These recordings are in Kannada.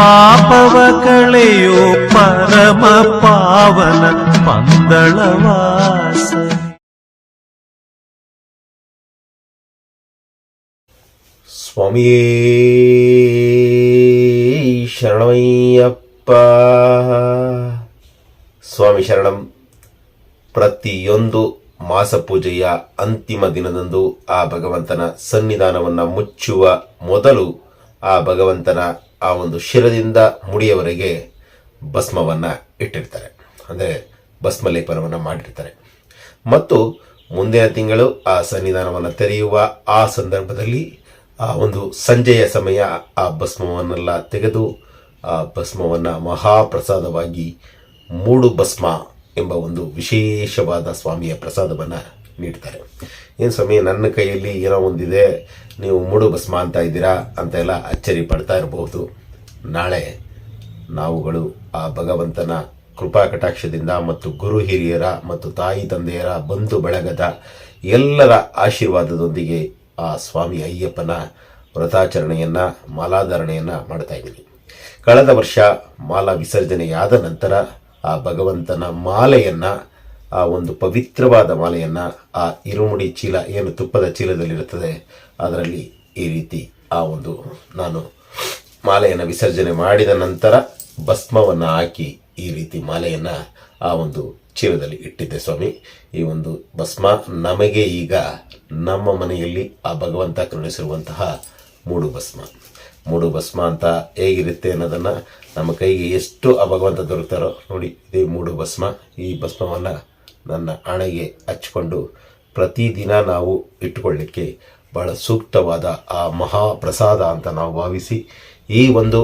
ಪಾಪವ ಕಳೆಯೋ ಪರಮ ಪಾವನ ಪಂದಳವಾಸ ಸ್ವಾಮಿಯೇ ಶರಣಮಯ್ಯಪ್ಪ ಸ್ವಾಮಿ ಶರಣಂ ಪ್ರತಿಯೊಂದು ಮಾಸ ಪೂಜೆಯ ಅಂತಿಮ ದಿನದಂದು ಆ ಭಗವಂತನ ಸನ್ನಿಧಾನವನ್ನು ಮುಚ್ಚುವ ಮೊದಲು ಆ ಭಗವಂತನ ಆ ಒಂದು ಶಿರದಿಂದ ಮುಡಿಯವರೆಗೆ ಭಸ್ಮವನ್ನು ಇಟ್ಟಿರ್ತಾರೆ. ಅಂದರೆ ಭಸ್ಮಲೇಪನವನ್ನು ಮಾಡಿರ್ತಾರೆ. ಮತ್ತು ಮುಂದಿನ ತಿಂಗಳು ಆ ಸನ್ನಿಧಾನವನ್ನು ತೆರೆಯುವ ಆ ಸಂದರ್ಭದಲ್ಲಿ ಆ ಒಂದು ಸಂಜೆಯ ಸಮಯ ಆ ಭಸ್ಮವನ್ನೆಲ್ಲ ತೆಗೆದು ಆ ಭಸ್ಮವನ್ನು ಮಹಾಪ್ರಸಾದವಾಗಿ ಮೂಡು ಭಸ್ಮ ಎಂಬ ಒಂದು ವಿಶೇಷವಾದ ಸ್ವಾಮಿಯ ಪ್ರಸಾದವನ್ನು ನೀಡ್ತಾರೆ. ಏನು ಸ್ವಾಮಿ, ನನ್ನ ಕೈಯಲ್ಲಿ ಏನೋ ಒಂದಿದೆ, ನೀವು ಮೂಡು ಭಸ್ಮ ಅಂತ ಇದ್ದೀರಾ ಅಂತೆಲ್ಲ ಅಚ್ಚರಿ ಪಡ್ತಾ ಇರಬಹುದು. ನಾಳೆ ನಾವುಗಳು ಆ ಭಗವಂತನ ಕೃಪಾ ಕಟಾಕ್ಷದಿಂದ ಮತ್ತು ಗುರು ಹಿರಿಯರ ಮತ್ತು ತಾಯಿ ತಂದೆಯರ ಬಂಧು ಬಳಗದ ಎಲ್ಲರ ಆಶೀರ್ವಾದದೊಂದಿಗೆ ಆ ಸ್ವಾಮಿ ಅಯ್ಯಪ್ಪನ ವ್ರತಾಚರಣೆಯನ್ನು, ಮಾಲಾಧಾರಣೆಯನ್ನು ಮಾಡ್ತಾ ಇದ್ದೀನಿ ಕಳೆದ ವರ್ಷ ಮಾಲಾ ವಿಸರ್ಜನೆಯಾದ ನಂತರ ಆ ಭಗವಂತನ ಮಾಲೆಯನ್ನು ಆ ಒಂದು ಪವಿತ್ರವಾದ ಮಾಲೆಯನ್ನು ಆ ಇರುಮುಡಿ ಚೀಲ ಏನು ತುಪ್ಪದ ಚೀಲದಲ್ಲಿರುತ್ತದೆ, ಅದರಲ್ಲಿ ಈ ರೀತಿ ಆ ಒಂದು ನಾನು ಮಾಲೆಯನ್ನು ವಿಸರ್ಜನೆ ಮಾಡಿದ ನಂತರ ಭಸ್ಮವನ್ನು ಹಾಕಿ ಈ ರೀತಿ ಮಾಲೆಯನ್ನು ಆ ಒಂದು ಚೀಲದಲ್ಲಿ ಇಟ್ಟಿದ್ದೆ ಸ್ವಾಮಿ. ಈ ಒಂದು ಭಸ್ಮ ನಮಗೆ ಈಗ ನಮ್ಮ ಮನೆಯಲ್ಲಿ ಆ ಭಗವಂತ ಕರುಣಿಸಿರುವಂತಹ ಮೂಡು ಭಸ್ಮ. ಮೂಡು ಭಸ್ಮ ಅಂತ ಹೇಗಿರುತ್ತೆ ಅನ್ನೋದನ್ನು ನಮ್ಮ ಕೈಗೆ ಎಷ್ಟು ಆ ಭಗವಂತ ದೊರಕ್ತಾರೋ ನೋಡಿ, ಇದೇ ಮೂಡು ಭಸ್ಮ. ಈ ಭಸ್ಮವನ್ನು ನನ್ನ ಹಣೆಗೆ ಹಚ್ಕೊಂಡು ಪ್ರತಿದಿನ ನಾವು ಇಟ್ಟುಕೊಳ್ಳಿಕ್ಕೆ ಬಹಳ ಸೂಕ್ತವಾದ ಆ ಮಹಾಪ್ರಸಾದ ಅಂತ ನಾವು ಭಾವಿಸಿ ಈ ಒಂದು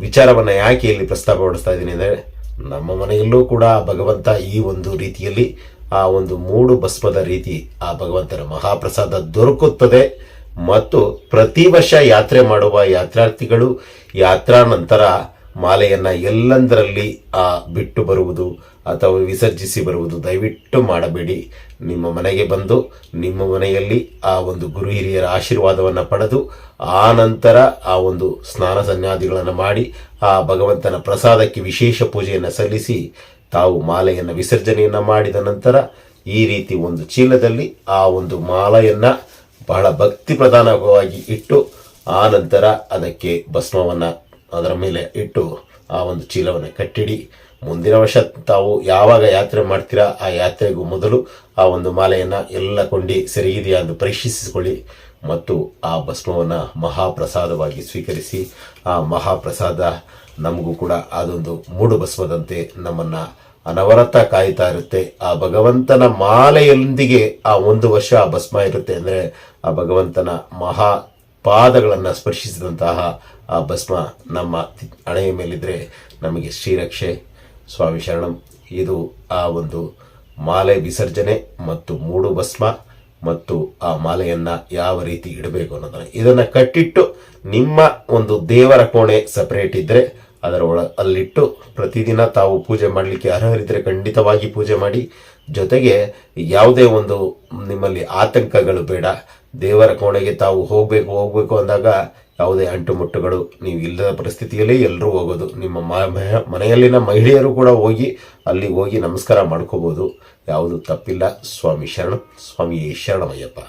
ವಿಚಾರವನ್ನು ಯಾಕೆ ಇಲ್ಲಿ ಪ್ರಸ್ತಾಪಪಡಿಸ್ತಾ ಇದ್ದೀನಿ ಅಂದರೆ ನಮ್ಮ ಮನೆಯಲ್ಲೂ ಕೂಡ ಭಗವಂತ ಈ ಒಂದು ರೀತಿಯಲ್ಲಿ ಆ ಒಂದು ಮೂಡು ಭಸ್ಮದ ರೀತಿ ಆ ಭಗವಂತನ ಮಹಾಪ್ರಸಾದ ದೊರಕುತ್ತದೆ. ಮತ್ತು ಪ್ರತಿ ವರ್ಷ ಯಾತ್ರೆ ಮಾಡುವ ಯಾತ್ರಾರ್ಥಿಗಳು ಯಾತ್ರಾ ನಂತರ ಮಾಲೆಯನ್ನು ಎಲ್ಲಂದರಲ್ಲಿ, ಆ, ಬಿಟ್ಟು ಬರುವುದು ಅಥವಾ ವಿಸರ್ಜಿಸಿ ಬರುವುದು, ದಯವಿಟ್ಟು ಮಾಡಬೇಡಿ. ನಿಮ್ಮ ಮನೆಗೆ ಬಂದು, ನಿಮ್ಮ ಮನೆಯಲ್ಲಿ ಆ ಒಂದು ಗುರು ಹಿರಿಯರ ಆಶೀರ್ವಾದವನ್ನು ಪಡೆದು, ಆ ನಂತರ ಆ ಒಂದು ಸ್ನಾನ ಸನ್ಯಾದಿಗಳನ್ನು ಮಾಡಿ, ಆ ಭಗವಂತನ ಪ್ರಸಾದಕ್ಕೆ ವಿಶೇಷ ಪೂಜೆಯನ್ನು ಸಲ್ಲಿಸಿ, ತಾವು ಮಾಲೆಯನ್ನು ವಿಸರ್ಜನೆಯನ್ನು ಮಾಡಿದ ನಂತರ, ಈ ರೀತಿ ಒಂದು ಚೀಲದಲ್ಲಿ ಆ ಒಂದು ಮಾಲೆಯನ್ನು ಬಹಳ ಭಕ್ತಿ ಪ್ರಧಾನವಾಗಿ ಇಟ್ಟು, ಆ ನಂತರ ಅದಕ್ಕೆ ಭಸ್ಮವನ್ನು ಅದರ ಮೇಲೆ ಇಟ್ಟು, ಆ ಒಂದು ಚೀಲವನ್ನು ಕಟ್ಟಿಡಿ. ಮುಂದಿನ ವರ್ಷ ತಾವು ಯಾವಾಗ ಯಾತ್ರೆ ಮಾಡ್ತೀರಾ ಆ ಯಾತ್ರೆಗೂ ಮೊದಲು ಆ ಒಂದು ಮಾಲೆಯನ್ನು ಎಲ್ಲ ಕೊಂಡಿ ಸರಿಯಿದೆಯಾ ಎಂದು ಪರೀಕ್ಷಿಸಿಕೊಳ್ಳಿ ಮತ್ತು ಆ ಭಸ್ಮವನ್ನು ಮಹಾಪ್ರಸಾದವಾಗಿ ಸ್ವೀಕರಿಸಿ ಆ ಮಹಾಪ್ರಸಾದ ನಮಗೂ ಕೂಡ ಅದೊಂದು ಮೂಡು ಭಸ್ಮದಂತೆ ನಮ್ಮನ್ನು ಅನವರತ ಕಾಯ್ತಾ ಇರುತ್ತೆ. ಆ ಭಗವಂತನ ಮಾಲೆಯೊಂದಿಗೆ ಆ ಒಂದು ವರ್ಷ ಆ ಭಸ್ಮ ಇರುತ್ತೆ ಅಂದರೆ ಆ ಭಗವಂತನ ಮಹಾ ಪಾದಗಳನ್ನು ಸ್ಪರ್ಶಿಸಿದಂತಹ ಆ ಭಸ್ಮ ನಮ್ಮ ಹಣೆಯ ಮೇಲಿದ್ರೆ ನಮಗೆ ಶ್ರೀರಕ್ಷೆ ಸ್ವಾಮಿ ಶರಣಂ, ಇದು ಆ ಒಂದು ಮಾಲೆ ವಿಸರ್ಜನೆ ಮತ್ತು ಮೂಡು ಭಸ್ಮ ಮತ್ತು ಆ ಮಾಲೆಯನ್ನು ಯಾವ ರೀತಿ ಇಡಬೇಕು ಅನ್ನೋದನ್ನು. ಇದನ್ನು ಕಟ್ಟಿಟ್ಟು ನಿಮ್ಮ ಒಂದು ದೇವರ ಕೋಣೆ ಸಪರೇಟ್ ಇದ್ದರೆ ಅದರ ಒಳ ಅಲ್ಲಿಟ್ಟು ಪ್ರತಿದಿನ ತಾವು ಪೂಜೆ ಮಾಡಲಿಕ್ಕೆ ಅರ್ಹರಿದ್ದರೆ ಖಂಡಿತವಾಗಿ ಪೂಜೆ ಮಾಡಿ. ಜೊತೆಗೆ ಯಾವುದೇ ಒಂದು ನಿಮ್ಮಲ್ಲಿ ಆತಂಕಗಳು ಬೇಡ. ದೇವರ ಕೋಣೆಗೆ ತಾವು ಹೋಗಬೇಕು ಹೋಗಬೇಕು ಅಂದಾಗ ಯಾವುದೇ ಅಂಟುಮುಟ್ಟುಗಳು ನೀವು ಇಲ್ಲದ ಪರಿಸ್ಥಿತಿಯಲ್ಲಿ ಎಲ್ಲರೂ ಹೋಗೋದು. ನಿಮ್ಮ ಮನೆಯಲ್ಲಿನ ಮಹಿಳೆಯರು ಕೂಡ ಹೋಗಿ ಅಲ್ಲಿ ಹೋಗಿ ನಮಸ್ಕಾರ ಮಾಡ್ಕೋಬೋದು. ಯಾವುದು ತಪ್ಪಿಲ್ಲ. ಸ್ವಾಮಿ ಶರಣ ಸ್ವಾಮಿ ಶರಣಮಯ್ಯಪ್ಪ.